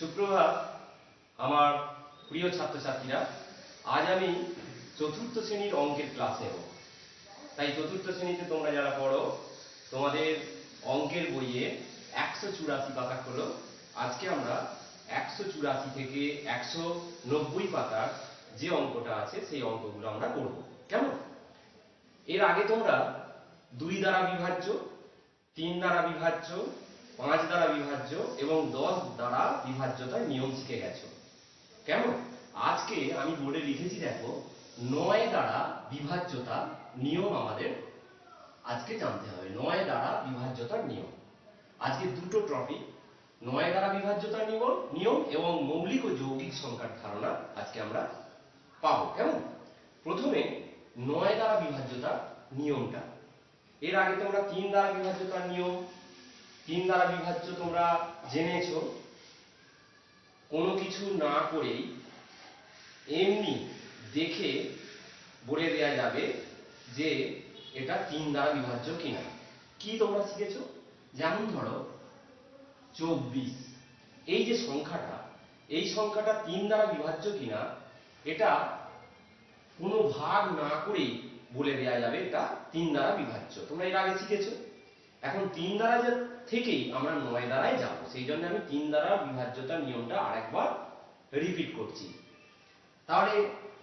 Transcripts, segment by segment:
সুপ্রভাত, আমার প্রিয় ছাত্রছাত্রীরা, আজ আমি চতুর্থ শ্রেণির অঙ্কের ক্লাস নেব। তাই চতুর্থ শ্রেণীতে তোমরা যারা পড়ো, তোমাদের অঙ্কের বইয়ে একশো চুরাশি পাতা হলো আজকে আমরা একশো চুরাশি থেকে একশো নব্বই পাতার যে অঙ্কটা আছে, সেই অঙ্কগুলো আমরা করব। কেমন? এর আগে তোমরা দুই দ্বারা বিভাজ্য, তিন দ্বারা বিভাজ্য পাঁচ দ্বারা বিভাজ্য এবং দশ দ্বারা বিভাজ্যতার নিয়ম শিখে গেছো। কেমন? আজকে আমি বোর্ডে লিখেছি, দেখো, নয় দ্বারা বিভাজ্যতা নিয়ম আমাদের আজকে জানতে হবে। নয় দ্বারা বিভাজ্যতার নিয়ম। আজকে দুটো টপিক, নয় দ্বারা বিভাজ্যতার নিয়ম নিয়ম এবং মৌলিক ও যৌগিক সংখ্যার ধারণা আজকে আমরা পাবো। কেমন? প্রথমে নয় দ্বারা বিভাজ্যতার নিয়মটা। এর আগে তোমরা তিন দ্বারা বিভাজ্যতার নিয়ম তিন দ্বারা বিভাজ্য তোমরা জেনেছো, কোনো কিছু না করেই এমনি দেখে বলে দেয়া যাবে যে এটা তিন দ্বারা বিভাজ্য কিনা। কি তোমরা শিখেছ? যেমন ধরো, চব্বিশ। এই যে সংখ্যাটা, এই সংখ্যাটা তিন দ্বারা বিভাজ্য কিনা, এটা কোনো ভাগ না করেই বলে দেয়া যাবে এটা তিন দ্বারা বিভাজ্য। তোমরা এর আগে শিখেছো? এখন তিন দ্বারা যে থেকেই আমরা নয় দ্বারায় যাব, সেই জন্য আমি তিন দ্বারা বিভাজ্যতার নিয়মটা আরেকবার রিপিট করছি। তাহলে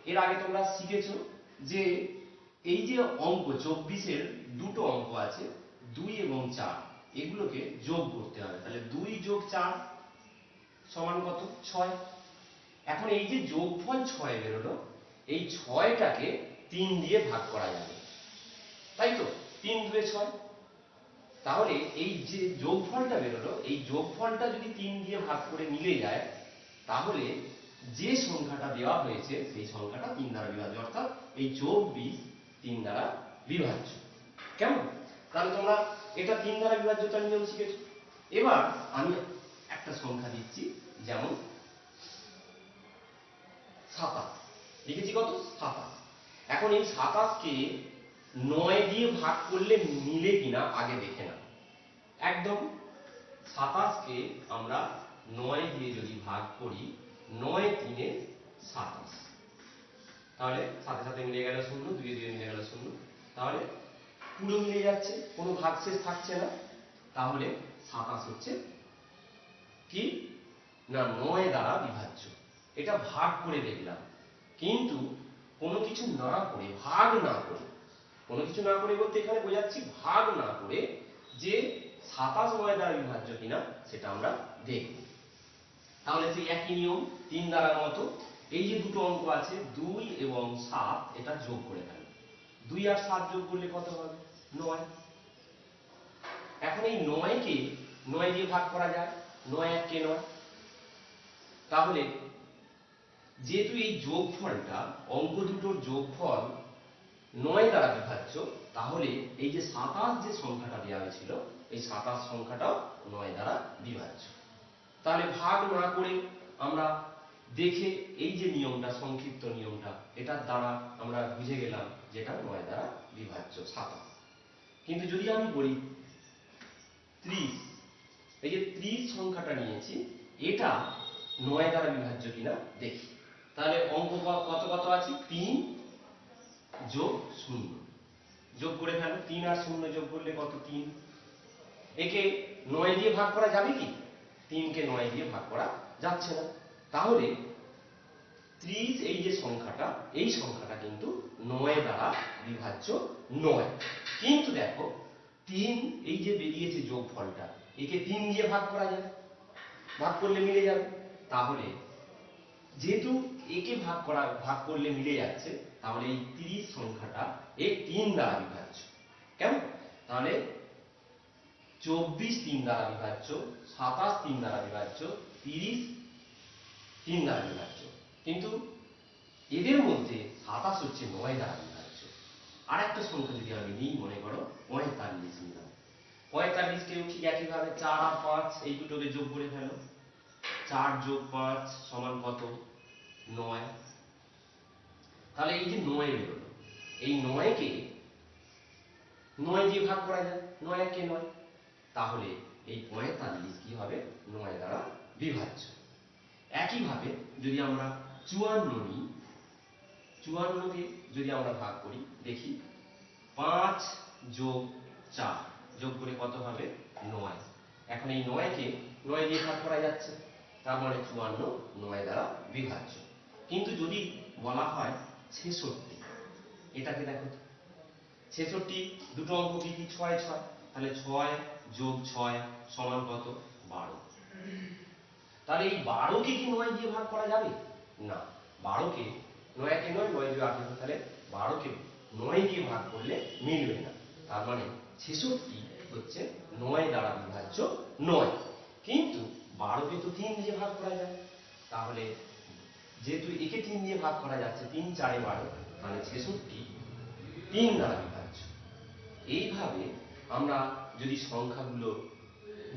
এর আগে তোমরা শিখেছো যে এই যে অঙ্ক, চব্বিশের দুটো অঙ্ক আছে, দুই এবং চার, এগুলোকে যোগ করতে হবে। তাহলে দুই যোগ চার সমান কত? ছয়। এখন এই যে যোগফল ছয় বেরোলো, এই ছয়টাকে তিন দিয়ে ভাগ করা যাবে। তাই তো? তিন দুয়ে ছয়। তাহলে এই যে যোগফলটা বেরোলো, এই যোগফলটা যদি তিন দিয়ে ভাগ করে মিলে যায়, তাহলে যে সংখ্যাটা দেওয়া হয়েছে, সেই সংখ্যাটা তিন দ্বারা বিভাজ্য, অর্থাৎ এই যোগ চব্বিশ তিন দ্বারা বিভাজ্য। কেমন? তাহলে তোমরা এটা তিন দ্বারা বিভাজ্যতার নিয়ম শিখেছো। এবার আমি একটা সংখ্যা দিচ্ছি, যেমন সাতাশ। লিখেছি কত? সাতাশ। এখন এই সাতাশকে নয় দিয়ে ভাগ করলে মিলে কিনা আগে দেখে না একদম সাতাশকে আমরা নয় দিয়ে যদি ভাগ করি, নয় তিনে সাতাশ। তাহলে সাথে সাথে মিলে গেল শূন্য দুয়ে দুয়ে মিলে গেল শূন্য। তাহলে পুরো মিলে যাচ্ছে, কোনো ভাগশেষ থাকছে না। তাহলে সাতাশ হচ্ছে কি? না, নয় দ্বারা বিভাজ্য। এটা ভাগ করে দেখলাম। কিন্তু কোনো কিছু না করে, ভাগ না করে কোনো কিছু না করে বলতে এখানে বোঝাচ্ছি, ভাগ না করে যে সাতাশ নয় দ্বারা বিভাজ্য কিনা সেটা আমরা দেখব। তাহলে সেই একই নিয়ম, তিন দ্বারার মতো। এই যে দুটো অঙ্ক আছে, দুই এবং সাত, এটা যোগ করে ফেলো। দুই আর সাত যোগ করলে কত হবে? নয়। এখন এই নয়কে, নয় দিয়ে ভাগ করা যায়। নয় এককে নয়। তাহলে যেহেতু এই যোগফলটা, অঙ্ক দুটোর যোগফল নয় দ্বারা বিভাজ্য, তাহলে এই যে সাতাশ যে সংখ্যাটা দেওয়া হয়েছিল, এই সাতাশ সংখ্যাটাও নয় দ্বারা বিভাজ্য। তাহলে ভাগ না করে আমরা দেখে এই যে নিয়মটা, সংক্ষিপ্ত নিয়মটা, এটার দ্বারা আমরা বুঝে গেলাম যেটা নয় দ্বারা বিভাজ্য, সাতাশ। কিন্তু যদি আমি বলি ত্রিশ, এই যে ত্রিশ সংখ্যাটা নিয়েছি, এটা নয় দ্বারা বিভাজ্য কিনা দেখি। তাহলে অঙ্ক কত কত আছে? তিন যোগ শূন্য। যোগ করে ফেলো, তিন আর শূন্য যোগ করলে কত তিন? একে নয় দিয়ে ভাগ করা যাবে কি? তিনকে নয় দিয়ে ভাগ করা যাচ্ছে না। তাহলে ত্রিশ, এই যে সংখ্যাটা, এই সংখ্যাটা কিন্তু নয় দ্বারা বিভাজ্য নয়। কিন্তু দেখো, তিন, এই যে বেরিয়েছে যোগফলটা, একে তিন দিয়ে ভাগ করা যায়। ভাগ করলে মিলে যাবে। তাহলে যেহেতু একে ভাগ করা, ভাগ করলে মিলে যাচ্ছে তাহলে এই তিরিশ সংখ্যাটা এই তিন দ্বারা বিভাজ্য। কেমন? তাহলে চব্বিশ তিন দ্বারা বিভাজ্য, সাতাশ তিন দ্বারা বিভাজ্য, তিরিশ তিন দ্বারা বিভাজ্য। কিন্তু এদের মধ্যে সাতাশ হচ্ছে নয় দ্বারা বিভাজ্য। আর একটা সংখ্যা যদি আমি নিই, মনে করো, পঁয়তাল্লিশ নিলাম। পঁয়তাল্লিশকেও ঠিক একইভাবে চার আর পাঁচ, এই দুটোকে যোগ করে ফেলো। চার যোগ পাঁচ সমান কত? নয়। তাহলে এই যে নয় বেরোলো এই নয়কে নয় দিয়ে ভাগ করা যায়, নয় একে নয়। তাহলে এই পঁয়তাল্লিশ কি হবে? নয় দ্বারা বিভাজ্য। একইভাবে যদি আমরা চুয়ান্ন নিই চুয়ান্নকে যদি আমরা ভাগ করি, দেখি পাঁচ যোগ চার, যোগ করে কত হবে? নয়। এখন এই নয়কে নয় দিয়ে ভাগ করা যাচ্ছে, তার মানে চুয়ান্ন নয় দ্বারা বিভাজ্য। কিন্তু যদি বলা হয় ছেষট্টি। এটাকে দেখো। ছেষট্টি, দুটো অঙ্ক কি কি? ছয় ছয়। তাহলে ছয় যোগ ছয় সমান কত? বারো। তাহলে এই বারোকে কি নয় দিয়ে ভাগ করা যাবে? না, বারোকে নয়কে নয় নয় দিয়ে আঠেরো তাহলে বারোকে নয় দিয়ে ভাগ করলে মিলবে না। তার মানে ছেষট্টি হচ্ছে নয় দ্বারা বিভাজ্য নয়। কিন্তু বারোকে তো তিন দিয়ে ভাগ করা যায়। তাহলে যেহেতু একে তিন দিয়ে ভাগ করা যাচ্ছে, তিন চারে বারো মানে ছেষট্টি তিন দ্বারা বিভাজ্য। এইভাবে আমরা যদি সংখ্যাগুলো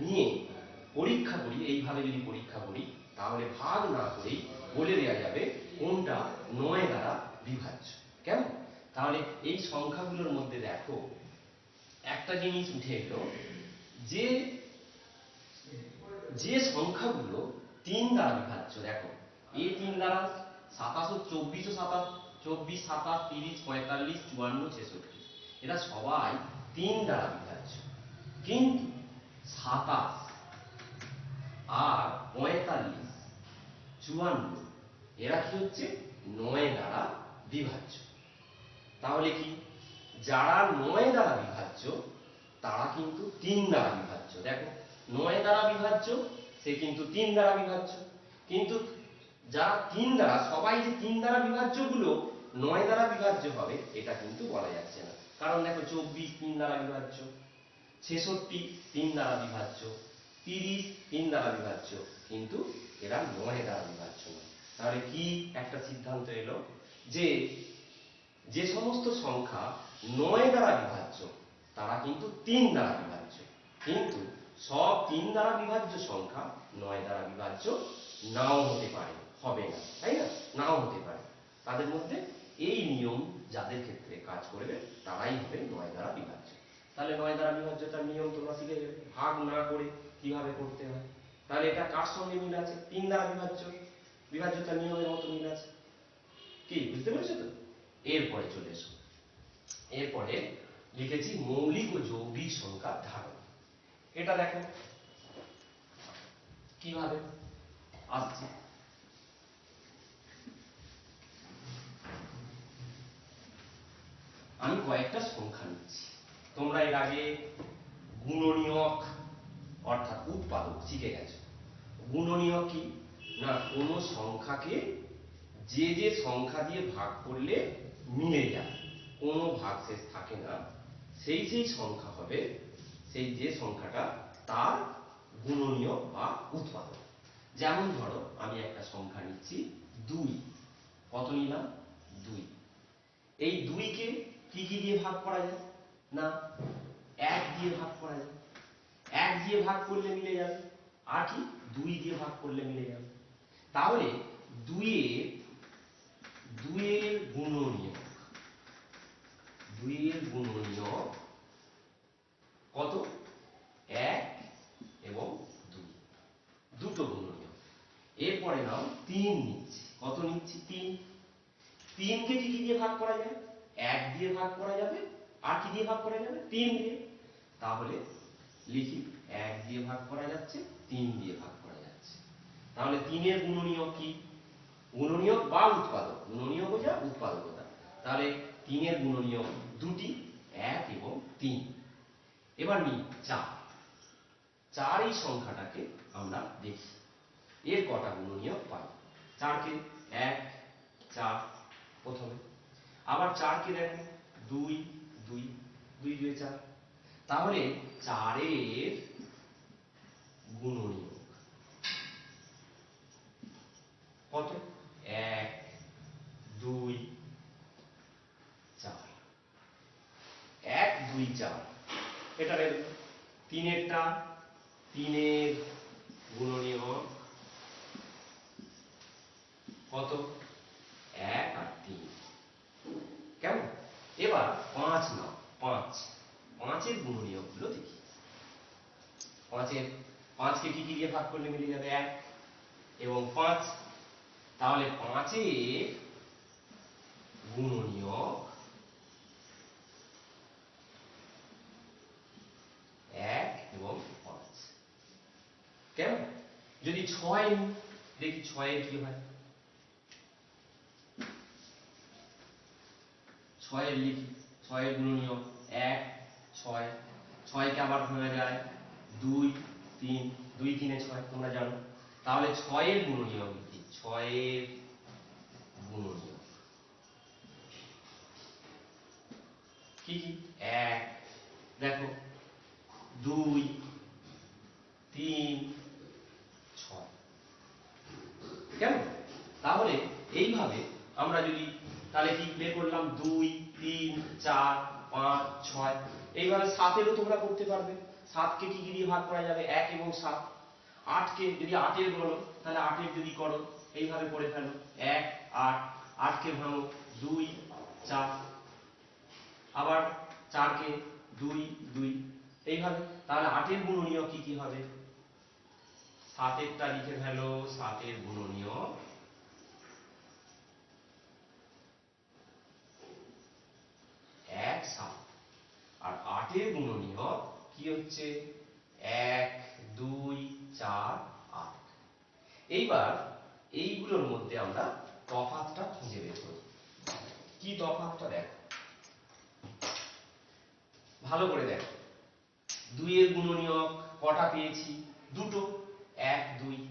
নিয়ে পরীক্ষা করি, এইভাবে যদি পরীক্ষা করি, তাহলে ভাগ না করেই বলে দেওয়া যাবে কোনটা নয় দ্বারা বিভাজ্য। কেমন? তাহলে এই সংখ্যাগুলোর মধ্যে দেখো, একটা জিনিস উঠে এলো, যে যে সংখ্যাগুলো তিন দ্বারা বিভাজ্য, দেখো এই তিন দ্বারা সাতাশ ও চব্বিশ ও সাতাশ, চব্বিশ, সাতাশ, তিরিশ, পঁয়তাল্লিশ, চুয়ান্ন, ছেষট্টি। এরা সবাই তিন দ্বারা বিভাজ্য কিন্তু সাতাশ আর পঁয়তাল্লিশ, চুয়ান্ন, এরা কি হচ্ছে? নয় দ্বারা বিভাজ্য। তাহলে কি? যারা নয় দ্বারা বিভাজ্য, তারা কিন্তু তিন দ্বারা বিভাজ্য। দেখো, নয় দ্বারা বিভাজ্য, সে কিন্তু তিন দ্বারা বিভাজ্য। কিন্তু যারা তিন দ্বারা, সবাই যে তিন দ্বারা বিভাজ্যগুলো নয় দ্বারা বিভাজ্য হবে, এটা কিন্তু বলা যাচ্ছে না। কারণ দেখো, চব্বিশ তিন দ্বারা বিভাজ্য, ছেষট্টি তিন দ্বারা বিভাজ্য, তিরিশ তিন দ্বারা বিভাজ্য, কিন্তু এরা নয় দ্বারা বিভাজ্য নয়। তাহলে কি একটা সিদ্ধান্ত এলো? যে যে সমস্ত সংখ্যা নয় দ্বারা বিভাজ্য, তারা কিন্তু তিন দ্বারা বিভাজ্য। কিন্তু সব তিন দ্বারা বিভাজ্য সংখ্যা নয় দ্বারা বিভাজ্য নাও হতে পারে। হবে না, তাই না? নাও হতে পারে। তাদের মধ্যে এই নিয়ম যাদের ক্ষেত্রে কাজ করবে, তারাই হবে নয় দ্বারা বিভাজ্য। তাহলে নয় দ্বারা বিভাজ্যতার নিয়ম তোমরা শিখে যাবে। ভাগ না করে কীভাবে করতে হয়? তাহলে এটা কার সঙ্গে মিল আছে? তিন দ্বারা বিভাজ্য। বিভাজ্যতার নিয়মের মতো মিল আছে। কি, বুঝতে পেরেছ তো? এরপরে চলে এসো। এরপরে লিখেছি মৌলিক ও যৌগিক সংখ্যার ধারণ। এটা দেখো। কীভাবে? আসছে। আমি কয়েকটা সংখ্যা নিচ্ছি। তোমরা এর আগে গুণনীয়ক, অর্থাৎ উৎপাদক শিখে গেছো। গুণনীয়ক কি? না, কোনো সংখ্যাকে যে যে সংখ্যা দিয়ে ভাগ করলে মিলে যায়, কোনো ভাগশেষ থাকে না, সেই সেই সংখ্যা হবে, সেই যে সংখ্যাটা তার গুণনীয় বা উৎপাদক। যেমন ধরো, আমি একটা সংখ্যা নিচ্ছি দুই। কত নিলাম? দুই। এই দুইকে কি কি দিয়ে ভাগ করা যায়? না, এক দিয়ে ভাগ করা যায়। এক দিয়ে ভাগ করলে মিলে যাবে, আর কি? দুই দিয়ে ভাগ করলে মিলে যাবে। তাহলে দুইয়ের দুইয়ের গুণনীয়ক দুইয়ের গুণনীয়ক কত? এক এবং দুই। দুটো গুণনীয়ক। এরপরে নাও তিন নিচ্ছি। কত নিচ্ছি? তিন। তিনকে কি দিয়ে ভাগ করা যায়? এক দিয়ে ভাগ করা যাবে আর কি দিয়ে ভাগ করা যাবে, তিন দিয়ে। তাহলে লিখি, এক দিয়ে ভাগ করা যাচ্ছে, তিন দিয়ে ভাগ করা যাচ্ছে। তাহলে তিনের গুণনীয়ক কি? গুণনীয়ক বা উৎপাদক। গুণনীয়ক বোঝা উৎপাদকতা। তাহলে তিনের গুণনীয়ক দুটি, এক এবং তিন। এবার নি চার। চার এই সংখ্যাটাকে আমরা দেখি। এর কটা গুণনীয়ক পাই? চারকে এক, চার, প্রথমে। আবার চার চারকে দেখো দুই দুই দুই দুই, চার। তাহলে চারের গুণনীয়ক। কত? এক, দুই, চার। এক, দুই, চার। এটা দেবো। তিনেরটা, তিনের গুণনীয়ক কত? এক এবার পাঁচ নাও, পাঁচ। পাঁচের গুণনীয়কগুলো দেখি। পাঁচের, পাঁচকে কি কি দিয়ে ভাগ করলে মিলে যাবে? এক। এবং পাঁচ, তাহলে পাঁচের গুণনীয়ক এক এবং পাঁচ। কেমন? যদি ছয় দেখি ছয়ের কি হয়? ছয়ের লিখি ছয়ের গুণনীয়ক এক, ছয়। ছয়কে আবার ভাঙা যায়। দুই, তিন, দুই, তিনে ছয়, তোমরা জানো। তাহলে ছয়ের গুণনীয়ক লিখি ছয়ের গুণনীয়ক। কি কি? এক। দেখো, দুই, তিন, ছয়। কেমন? তাহলে এইভাবে আমরা যদি তাহলে কি প্লে করলাম? দুই, তিন, চার, পাঁচ, ছয়। এইভাবে সাতেরও তোমরা করতে পারবে। সাতকে কি কি দিয়ে ভাগ করা যাবে? এক এবং সাত। আটকে যদি আটের বলো, তাহলে আটের যদি করো, এইভাবে করে ফেলো। এক, আট। আটকে ভাঙো। দুই, চার। আবার চারকে দুই দুই। এইভাবে। তাহলে আটের গুণনীয় কি কি হবে? সাতেরটা লিখে ফেলো। সাতের গুণনীয় এক সাত আর আটের গুণনীয় কি হচ্ছে? এক, দুই, চার, আট। এইবার এইগুলোর মধ্যে আমরা তফাতটা খুঁজে বের করি। কি তফাৎটা দেখো? ভালো করে দেখো। দুইয়ের গুণনীয়ক কটা পেয়েছি? দুটো। এক, দুই।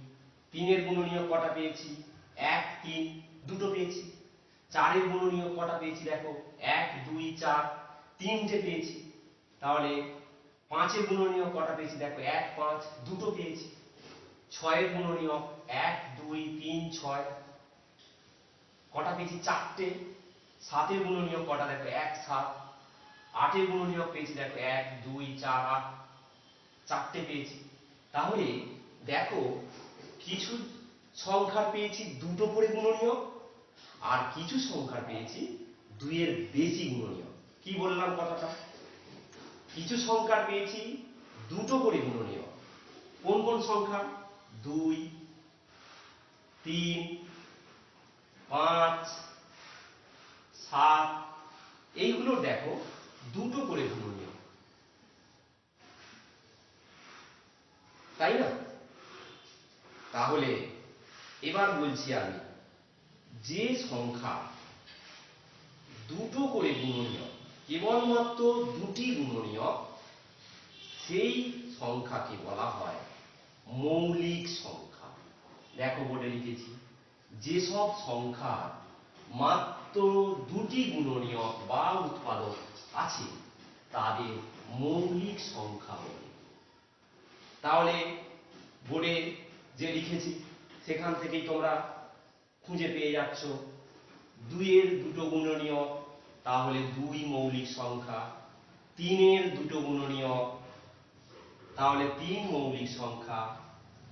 তিনের গুণনীয়ক কটা পেয়েছি? এক, তিন। দুটো পেয়েছি। চারের গুণনীয়ক কটা পেয়েছি দেখো? এক, দুই, চার। তিনটে পেয়েছি। তাহলে পাঁচের গুণনীয়ক কটা পেয়েছি? দেখো, এক, পাঁচ, দুটো পেয়েছি। ছয়ের গুণনীয়ক এক, দুই, তিন, ছয়। কটা পেয়েছি? চারটে। সাতের গুণনীয়ক কটা? দেখো, এক, সাত। আটের গুণনীয়ক পেয়েছি? দেখো, এক, দুই, চার, আট। চারটে পেয়েছি। তাহলে দেখো, কিছু সংখ্যার পেয়েছি দুটো করে গুণনীয়ক, আর কিছু সংখ্যার পেয়েছি দুইয়ের বেশি গুণনীয়ক। কি বললাম কথাটা? কিছু সংখ্যার পেয়েছি, দুটো করে গুণনীয়ক কোন কোন সংখ্যা? দুই, তিন, পাঁচ, সাত। এইগুলো দেখো, দুটো করে গুণনীয়। তাই না? তাহলে এবার বলছি আমি, যে সংখ্যা দুটো করে গুণনীয় কেবলমাত্র দুটি গুণনীয়, সেই সংখ্যাকে বলা হয় মৌলিক সংখ্যা। দেখো বোর্ডে লিখেছি, যেসব সংখ্যার মাত্র দুটি গুণনীয়ক বা উৎপাদক আছে, তাদের মৌলিক সংখ্যা বলে। তাহলে বোর্ডে যে লিখেছি, সেখান থেকেই তোমরা খুঁজে পেয়ে যাচ্ছ। দুইয়ের দুটো গুণনীয়ক তাহলে দুই মৌলিক সংখ্যা, তিনের দুটো গুণনীয়ক, তাহলে তিন মৌলিক সংখ্যা,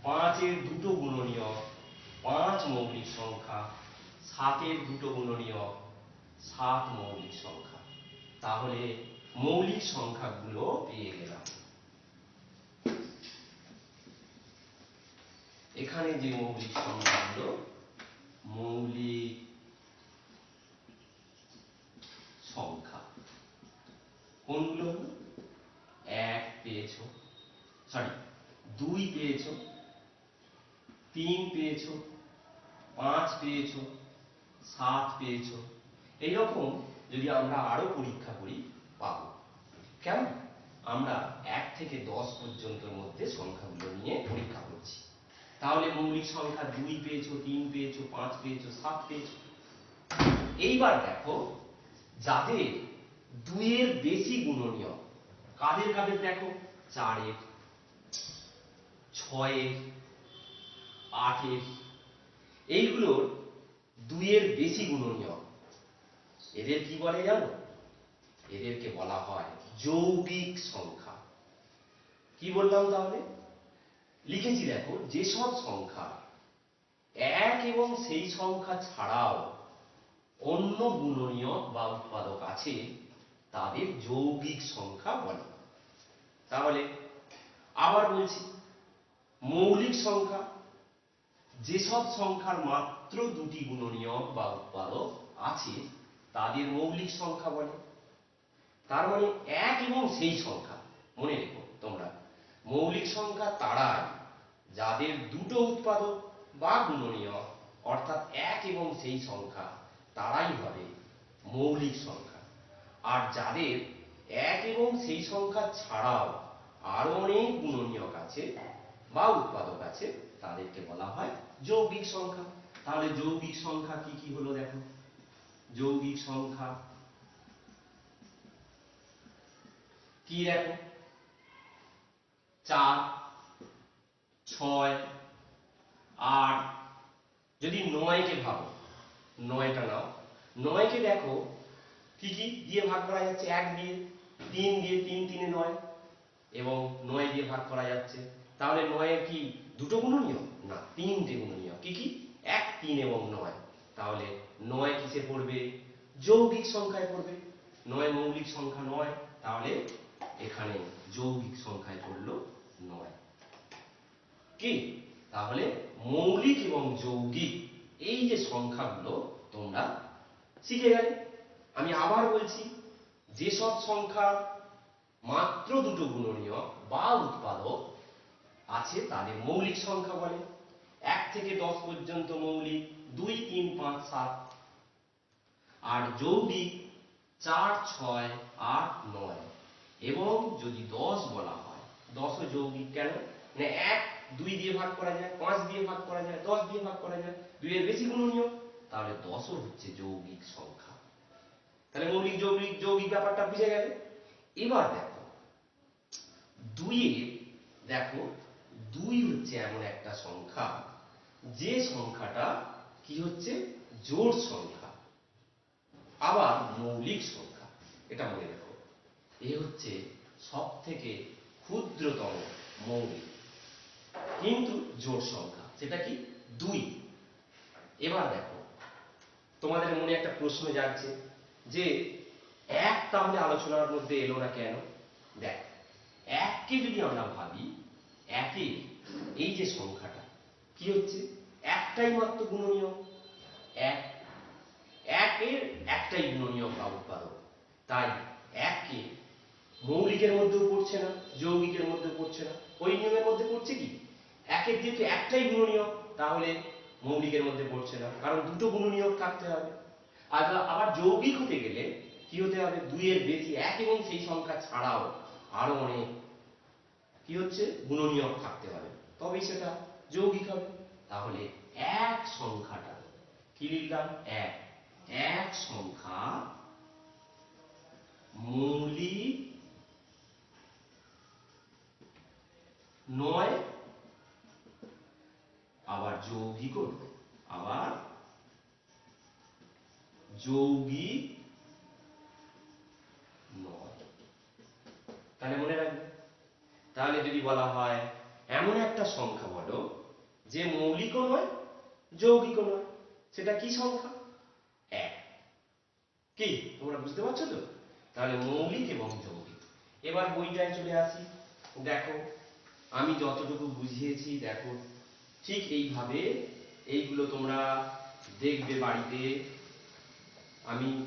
পাঁচের দুটো গুণনীয়ক, পাঁচ মৌলিক সংখ্যা, সাতের দুটো গুণনীয়ক, সাত মৌলিক সংখ্যা। তাহলে মৌলিক সংখ্যাগুলো পেয়ে গেলাম। এখানে যে মৌলিক সংখ্যাগুলো, মৌলিক সংখ্যা। কোনগুলো হলো এক পেয়েছ। সরি দুই পেয়েছ, তিন পেয়েছ, পাঁচ পেয়েছ, সাত পেয়েছ। এইরকম যদি আমরা আরও পরীক্ষা করি, পাবো। কেমন? আমরা এক থেকে দশ পর্যন্তর মধ্যে সংখ্যাগুলো নিয়ে পরীক্ষা করছি। তাহলে মৌলিক সংখ্যা দুই পেয়েছ, তিন পেয়েছ, পাঁচ পেয়েছ, সাত পেয়েছ। এইবার দেখো যাদের দুইয়ের বেশি গুণনীয়। কাদের কাদের দেখো? চারের, ছয়ের, আটের। এইগুলোর দুইয়ের বেশি গুণনীয়। এদের কি বলে জানো? এদেরকে বলা হয় যৌগিক সংখ্যা। কি বললাম তাহলে? লিখেছি দেখো, যেসব সংখ্যা এক এবং সেই সংখ্যা ছাড়াও অন্য গুণনীয়ক বা উৎপাদক আছে, তাদের যৌগিক সংখ্যা বলে। তাহলে আবার বলছি, মৌলিক সংখ্যা, যেসব সংখ্যার মাত্র দুটি গুণনীয়ক বা উৎপাদক আছে, তাদের মৌলিক সংখ্যা বলে। তার মানে এক এবং সেই সংখ্যা, মনে রেখো তোমরা। মৌলিক সংখ্যা তারাই, যাদের দুটো উৎপাদক বা গুণনীয়ক, অর্থাৎ এক এবং সেই সংখ্যা তারাই হবে মৌলিক সংখ্যা। আর যাদের এক এবং সেই সংখ্যা ছাড়াও আরও অনেক গুণনীয়ক আছে বা উৎপাদক আছে, তাদেরকে বলা হয় যৌগিক সংখ্যা। তাহলে যৌগিক সংখ্যা কি কি হলো দেখো? যৌগিক সংখ্যা কি দেখো? চার, ছয়, আট। যদি নয়কে ভাবো নয়টা নাও। নয়কে দেখো, কি কি? দিয়ে ভাগ করা যাচ্ছে এক দিয়ে, তিন দিয়ে, তিন, তিনে নয়। এবং নয় দিয়ে ভাগ করা যাচ্ছে। তাহলে নয়ের কি দুটো গুণনীয়? না তিনটে গুণনীয়। কি কি? এক, তিন এবং নয়। তাহলে নয় কিসে পড়বে? যৌগিক সংখ্যায় পড়বে। নয় মৌলিক সংখ্যা নয়। তাহলে এখানে যৌগিক সংখ্যায় পড়ল নয়। কি? তাহলে মৌলিক এবং যৌগিক এই যে সংখ্যাগুলো তোমরা শিখে গেলে। আমি আবার বলছি, যেসব সংখ্যা মাত্র দুটো গুণনীয় বা উৎপাদক আছে, তাদের মৌলিক সংখ্যা বলে। এক থেকে দশ পর্যন্ত মৌলিক, দুই, তিন, পাঁচ, সাত, আর যৌগিক চার, ছয়, আট, নয়। এবং যদি দশ বলা হয় দশও যৌগিক কেন? না এক দুই দিয়ে ভাগ করা যায়, পাঁচ দিয়ে ভাগ করা যায়, দশ দিয়ে ভাগ করা যায়, দুইয়ের বেশি গুণনীয় তাহলে দশও হচ্ছে যৌগিক সংখ্যা। তাহলে মৌলিক, যৌগিক যৌগিক ব্যাপারটা বুঝে গেলে? এবার দেখো দুইয়ের দেখো, দুই হচ্ছে এমন একটা সংখ্যা, যে সংখ্যাটা কি হচ্ছে? জোর সংখ্যা। আবার মৌলিক সংখ্যা, এটা মনে রেখো। এ হচ্ছে সব থেকে ক্ষুদ্রতম মৌলিক। কিন্তু জোড় সংখ্যা, সেটা কি? দুই। এবার দেখো, তোমাদের মনে একটা প্রশ্ন জাগছে যে এক তাহলে আলোচনার মধ্যে এলো না কেন? দেখ, এককে যদি আমরা ভাবি, একে এই যে সংখ্যাটা, কি হচ্ছে? একটাই মাত্র গুণনীয় এক, একের একটাই গুণনীয় বা উৎপাদক। তাই এককে মৌলিকের মধ্যেও পড়ছে না, যৌগিকের মধ্যেও পড়ছে না, ওই নিয়মের মধ্যে পড়ছে কি? একের যেহেতু একটাই গুণনীয় তাহলে মৌলিকের মধ্যে পড়ছে না। কারণ দুটো গুণনীয়ক থাকতে হবে। আর আবার যৌগিক হতে গেলে কি হতে হবে? দুইয়ের বেশি এক এবং সেই সংখ্যা ছাড়াও আরও অনেক কি হচ্ছে? গুণনীয়ক থাকতে হবে। তবেই সেটা যৌগিক হবে। তাহলে এক সংখ্যাটা কি লিখলাম? এক। এক সংখ্যা মৌলিক নয় আবার যৌগিকও নয় আবার যৌগিক নয়। তাহলে মনে রাখবে। তাহলে যদি বলা হয়, এমন একটা সংখ্যা বলো, যে মৌলিকও নয়, যৌগিকও নয়। সেটা কি সংখ্যা? এক। কি? তোমরা বুঝতে পারছ তো? তাহলে মৌলিক এবং যৌগিক। এবার বইটায় চলে আসি। দেখো, আমি যতটুকু বুঝিয়েছি, দেখো ঠিক এইভাবে এইগুলো তোমরা দেখবে বাড়িতে। আমি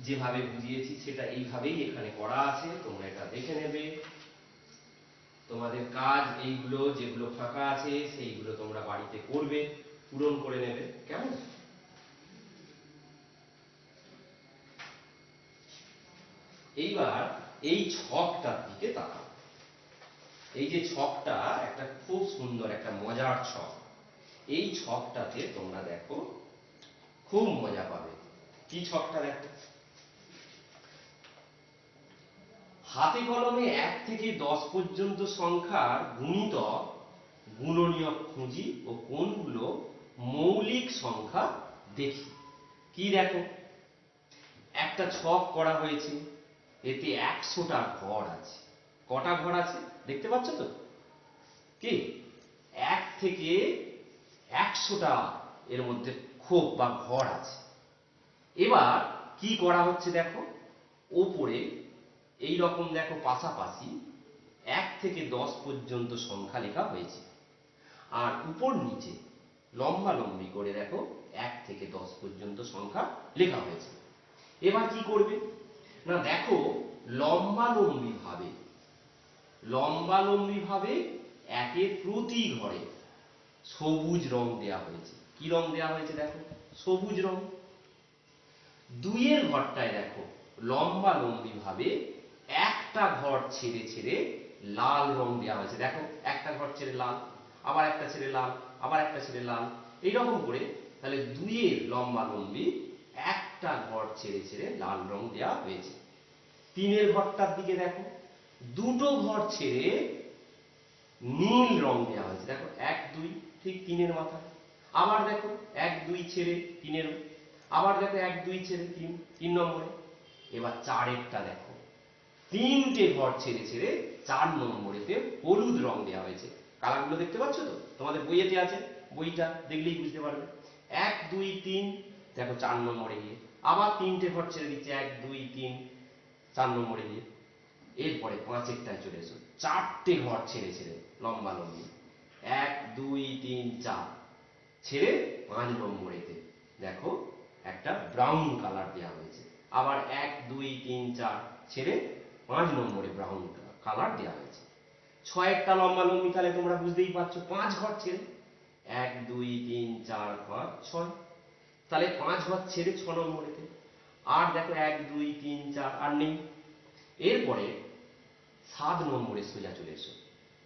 যেভাবে বুঝিয়েছি সেটা এইভাবেই এখানে করা আছে, তোমরা এটা দেখে নেবে। তোমাদের কাজ এইগুলো, যেগুলো ফাঁকা আছে, সেইগুলো তোমরা বাড়িতে করবে, পূরণ করে নেবে। কেমন? এইবার এই ছকটার দিকে তাকাও। এই যে ছকটা একটা খুব সুন্দর, একটা মজার ছক। এই ছকটাতে তোমরা দেখো, খুব মজা পাবে। কি ছকটা দেখো? হাতে কলমে এক থেকে দশ পর্যন্ত সংখ্যার গুণিতক গুণনীয়ক খুঁজি ও কোনগুলো মৌলিক সংখ্যা দেখি। কি দেখো? একটা ছক করা হয়েছে, এতে একশোটা ঘর আছে। কটা ঘর আছে? দেখতে পাচ্ছ তো? কি? এক থেকে একশোটা এর মধ্যে ক্ষোভ বা ঘর আছে। এবার কি করা হচ্ছে দেখো? ওপরে এই রকম দেখো পাশাপাশি এক থেকে দশ পর্যন্ত সংখ্যা লেখা হয়েছে। আর উপর নিচে লম্বা লম্বি করে দেখো এক থেকে দশ পর্যন্ত সংখ্যা লেখা হয়েছে। এবার কি করবে? না, দেখো লম্বা লম্বি ভাবে লম্বা লম্বি ভাবে একের প্রতি ঘরে সবুজ রং দেয়া হয়েছে। কি রং দেয়া হয়েছে দেখো? সবুজ রং। দুইয়ের ঘরটায় দেখো লম্বা লম্বি ভাবে একটা ঘর ছেড়ে ছেড়ে লাল রং দেওয়া হয়েছে। দেখো, একটা ঘর ছেড়ে লাল, আবার একটা ছেড়ে লাল, আবার একটা ছেড়ে লাল। এইরকম করে তাহলে দুইয়ের লম্বা লম্বি একটা ঘর ছেড়ে ছেড়ে লাল রং দেওয়া হয়েছে। তিনের ঘরটার দিকে দেখো দুটো ঘর ছেড়ে নীল রং দেওয়া হয়েছে। দেখো, এক, দুই, ঠিক তিনের মাথায় আবার দেখো, এক, দুই ছেড়ে তিনের, আবার দেখো, এক, দুই ছেড়ে তিন তিন নম্বরে। এবার চারেরটা দেখো। তিনটে ঘর ছেড়ে ছেড়ে চার নম্বরেতে হলুদ রং দেওয়া হয়েছে। কালারগুলো দেখতে পাচ্ছ তো? তোমাদের বইয়েতে আছে, বইটা দেখলেই বুঝতে পারবে। এক, দুই, তিন, দেখো, চার নম্বরে গিয়ে। আবার তিনটে ঘর ছেড়ে দিচ্ছে, এক, দুই, তিন, চার নম্বরে গিয়ে। এরপরে পাঁচেরটায় চলে এসো। চারটে ঘর ছেড়ে ছেড়ে, লম্বা লম্বি। এক, দুই, তিন, চার। ছেড়ে পাঁচ নম্বরেতে দেখো একটা ব্রাউন কালার দেওয়া হয়েছে। আবার এক, দুই, তিন, চার, ছেড়ে পাঁচ নম্বরে ব্রাউন কালার দেওয়া হয়েছে। ছয়েরটা লম্বা লম্বি তাহলে তোমরা বুঝতেই পারছ, পাঁচ ঘর ছেড়ে। এক, দুই, তিন, চার, পাঁচ, ছয়। তাহলে পাঁচ ঘর ছেড়ে ছ নম্বরেতে। আর দেখো এক, দুই, তিন, চার, আর নেই। এরপরে সাত নম্বরে সোজা চলে এসো।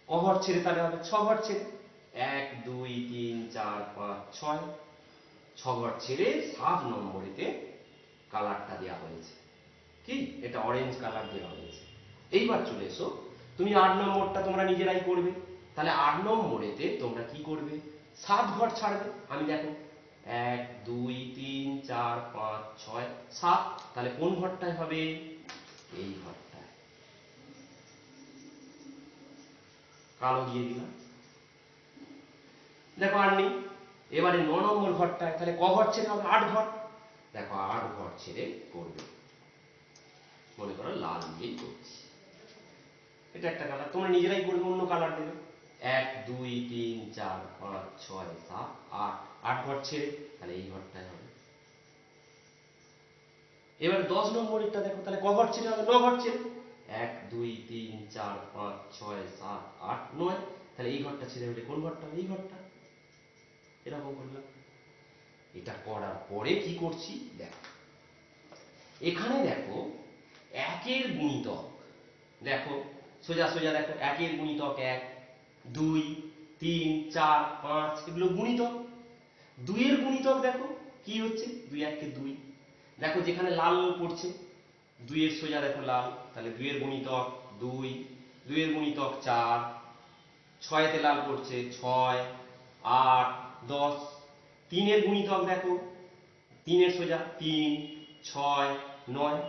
কঘর ছেড়ে তাহলে হবে ছ ঘর ছেড়ে। এক, দুই, তিন, চার, পাঁচ, ছয়। ছ ঘর ছেড়ে সাত নম্বরেতে কালারটা দেওয়া হয়েছে। কি? এটা অরেঞ্জ কালার দেওয়া হয়েছে। এইবার চলে এসো। তুমি আট নম্বরটা তোমরা নিজেরাই করবে। তাহলে আট নম্বরেতে তোমরা কি করবে? সাত ঘর ছাড়বে। আমি দেখো। এক, দুই, তিন, চার, পাঁচ, ছয়, সাত। তাহলে কোন ঘরটায় হবে? এই ঘরটায় কালো দিয়ে দিলাম। দেখো আর নেই। এবারে ন নম্বর ঘরটায় তাহলে ক ঘর ছেড়ে হবে? আট ঘর। দেখো, আট ঘর ছেড়ে করবে। মনে করো লাল দিয়েই করছি। এটা একটা কালার তোমরা নিজেরাই করবে, অন্য কালার দেবে এক, দুই, তিন, চার, পাঁচ, ছয়, সাত, আট। আট ঘর ছেড়ে, তাহলে এই ঘরটায় হবে। এবার দশ নম্বরেরটা দেখো, তাহলে ক ঘর ছেড়ে হবে? ন ঘর ছেড়ে। এক, দুই, তিন, চার, পাঁচ, ছয়, সাত, আট, নয়। তাহলে এই ঘরটা ছেড়ে হলে কোন ঘরটা? এই ঘরটা। এরকম করলাম। এটা করার পরে কি করছি? দেখো। এখানে দেখো, একের গুণিতক। দেখো, সোজা সোজা দেখো, একের গুণিতক এক, দুই, তিন, চার, পাঁচ, এগুলো গুণিতক। দুইয়ের গুণিতক দেখো, কি হচ্ছে? দুই, এককে দুই। দেখো, যেখানে লাল পড়ছে দুইয়ের সোজা দেখো লাল তাহলে দুইয়ের গুণিতক দুই, দুইয়ের গুণিতক চার, ছয়েতে লাল পড়ছে ছয়, আট, দশ। তিনের গুণিতক দেখো, তিনের সোজা তিন, ছয়, নয়।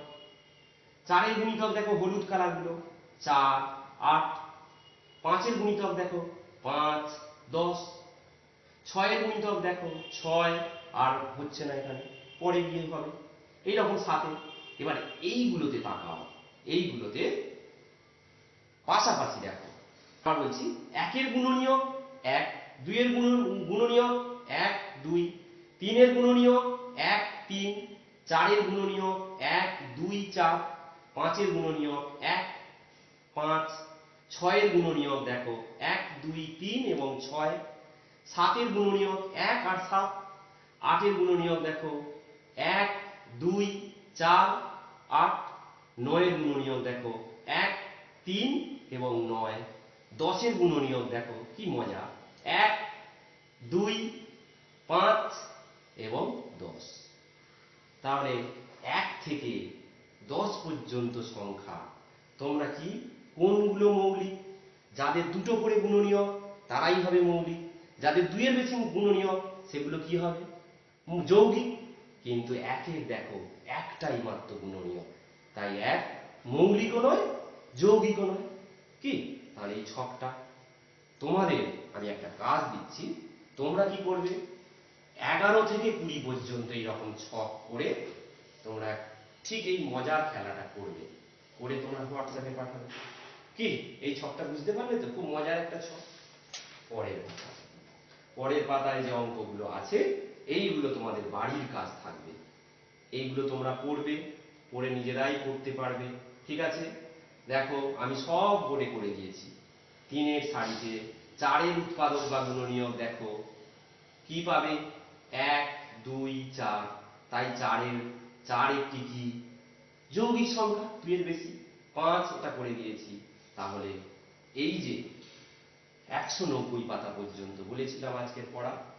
চারের গুণিতক দেখো, হলুদ কালারগুলো, চার, আট। পাঁচের গুণিতক দেখো, পাঁচ, দশ। ছয়ের গুণিতক দেখো, ছয়, আর হচ্ছে না এখানে, পরে গিয়ে হবে। এইরকম সাথে এবার এইগুলোতে তাকাও, এইগুলোতে পাশাপাশি দেখো। আবার বলছি, একের গুণনীয় এক, দুইয়ের গুণ গুণনীয় এক, দুই, তিনের গুণনীয় এক, তিন, চারের গুণনীয় এক, দুই, চার, পাঁচের গুণনীয় এক, পাঁচ, ছয়ের গুণনীয়ক দেখো, এক, দুই, তিন এবং ছয়, সাতের গুণনীয়ক, এক আর সাত, আটের গুণনীয়ক দেখো, এক, দুই, চার আট, নয়ের গুণনীয়ক দেখো, এক, তিন এবং নয়। দশের গুণনীয়ক দেখো, কি মজা। এক, দুই, পাঁচ এবং দশ। তাহলে এক থেকে দশ পর্যন্ত সংখ্যা। তোমরা কি কোনগুলো মৌলিক? যাদের দুটো করে গুণনীয় তারাই হবে মৌলিক। যাদের দুইয়ের বেশি গুণনীয় সেগুলো কি হবে? যৌগিক কিন্তু একের দেখো, একটাই মাত্র গুণনীয় তাই এক, মৌলিকও নয়, যৌগিকও নয়। কি? তাহলে এই ছকটা। তোমাদের আমি একটা কাজ দিচ্ছি। তোমরা কি করবে? এগারো থেকে কুড়ি পর্যন্ত এইরকম ছক করে তোমরা ঠিক এই মজার খেলাটা করবে। করে তোমরা হোয়াটসঅ্যাপে পাঠাবে। কি? এই ছকটা বুঝতে পারলে তো? খুব মজার একটা ছক। পরের পরের পাতায় যে অঙ্কগুলো আছে এইগুলো তোমাদের বাড়ির কাজ থাকবে। এইগুলো তোমরা পড়বে, পড়ে নিজেরাই করতে পারবে, ঠিক আছে? দেখো, আমি সব বোর্ডে করে দিয়েছি। তিনের সারিতে চারের উৎপাদক বা গুণনীয়ক দেখো, কি পাবে? এক, দুই, চার। তাই চারের, চার একটি কি? যৌগিক সংখ্যা, দুইয়ের বেশি। পাঁচ এটা করে দিয়েছি। তাহলে এই যে একশো নব্বই পাতা পর্যন্ত বলেছিলাম আজকের পড়া